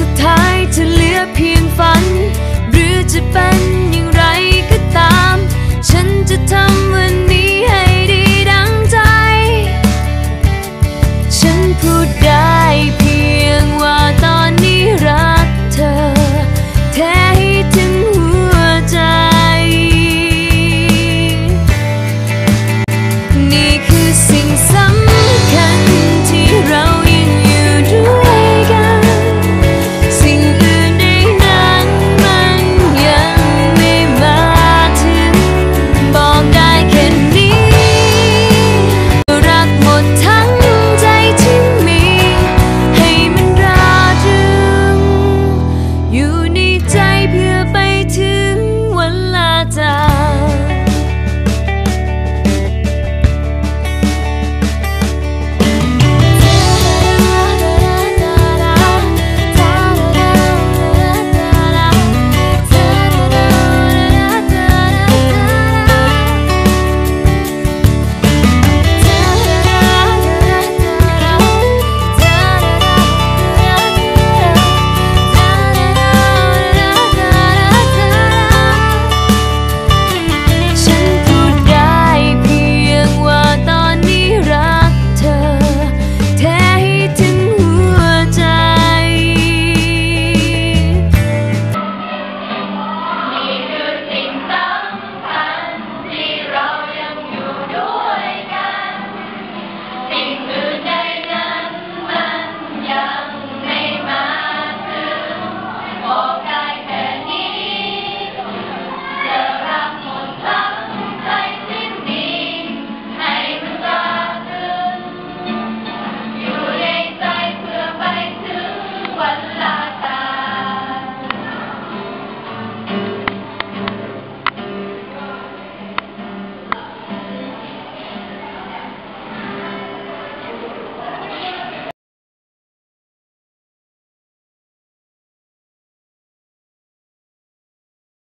สุดท้ายจะเหลือเพียงฝัน หรือจะเป็นอย่างไรก็ตาม ฉันจะทำมัน